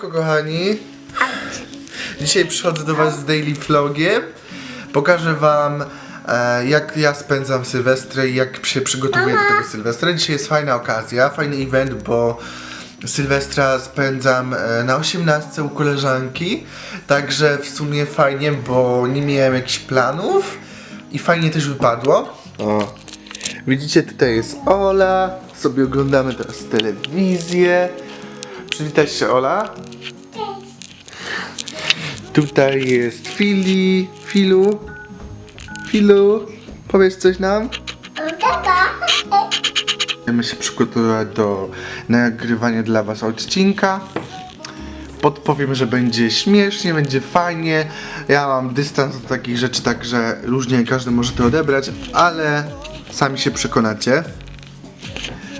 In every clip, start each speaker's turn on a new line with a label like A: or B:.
A: Siemanko kochani. Dzisiaj przychodzę do was z daily vlogiem. Pokażę wam e, jak ja spędzam Sylwestrę i jak się przygotowuję do tego Sylwestra. Dzisiaj jest fajna okazja, fajny event, bo Sylwestra spędzam e, na 18 u koleżanki. Także w sumie fajnie, bo nie miałem jakichś planów i fajnie też wypadło. O. Widzicie, tutaj jest Ola. Sobie oglądamy teraz telewizję. Przywitaj się, Ola. Tutaj jest Fili. Filu. Filu. Powiedz coś nam. Będziemy się przygotowywać do nagrywania dla Was odcinka. Podpowiem, że będzie śmiesznie, będzie fajnie. Ja mam dystans do takich rzeczy, także różnie każdy może to odebrać, ale sami się przekonacie.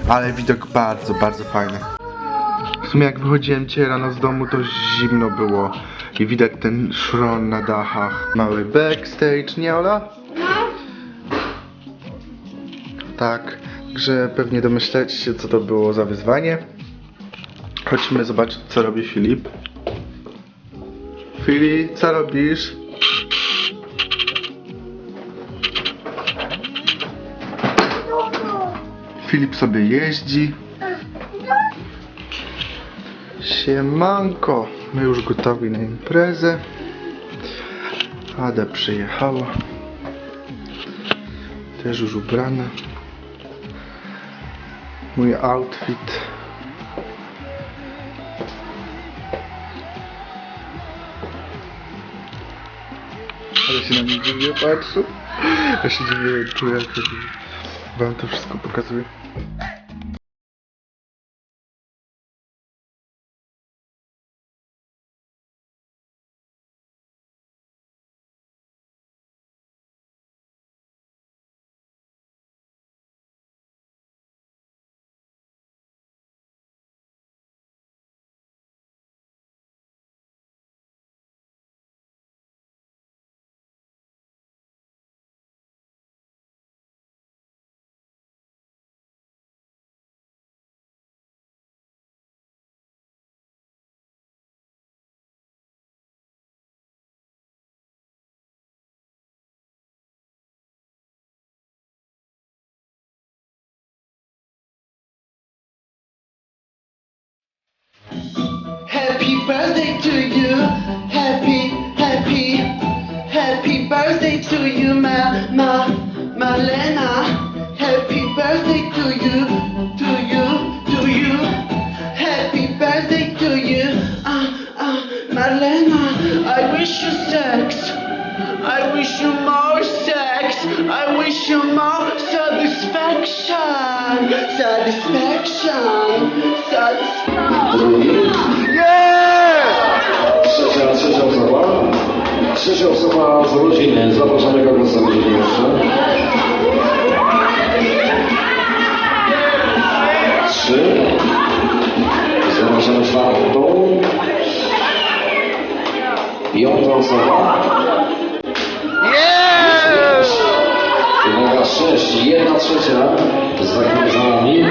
A: Ale widok bardzo, bardzo fajny. Sumie jak wychodziłem dzisiaj rano z domu, to zimno było. I widać ten szron na dachach. Mały backstage, nie Ola? Tak, że pewnie domyślacie się co to było za wyzwanie. Chodźmy zobaczyć co robi Filip. Filip, co robisz? Filip sobie jeździ. Siemanko, my już gotowi na imprezę. Ada przyjechała. Też już ubrana. Mój outfit. Ale się na mnie dziwnie patrzy. Ja się dziwię, czuję, jak wam to wszystko pokazuję.
B: Happy birthday to you. Happy, happy, happy birthday to you, my, ma, Malena. Happy birthday to you, to you, to you. Happy birthday to you, ah, ah, Marlena. I wish you sex. I wish you more sex. I wish you more. Satisfaction. Satisfaction.
C: Trzecia osoba z rodziny. Zapraszamy kogoś za rodziny jeszcze. Trzy. Zapraszamy czwartą. Piąta osoba. Uwaga, sześć. Jedna trzecia. Za nami.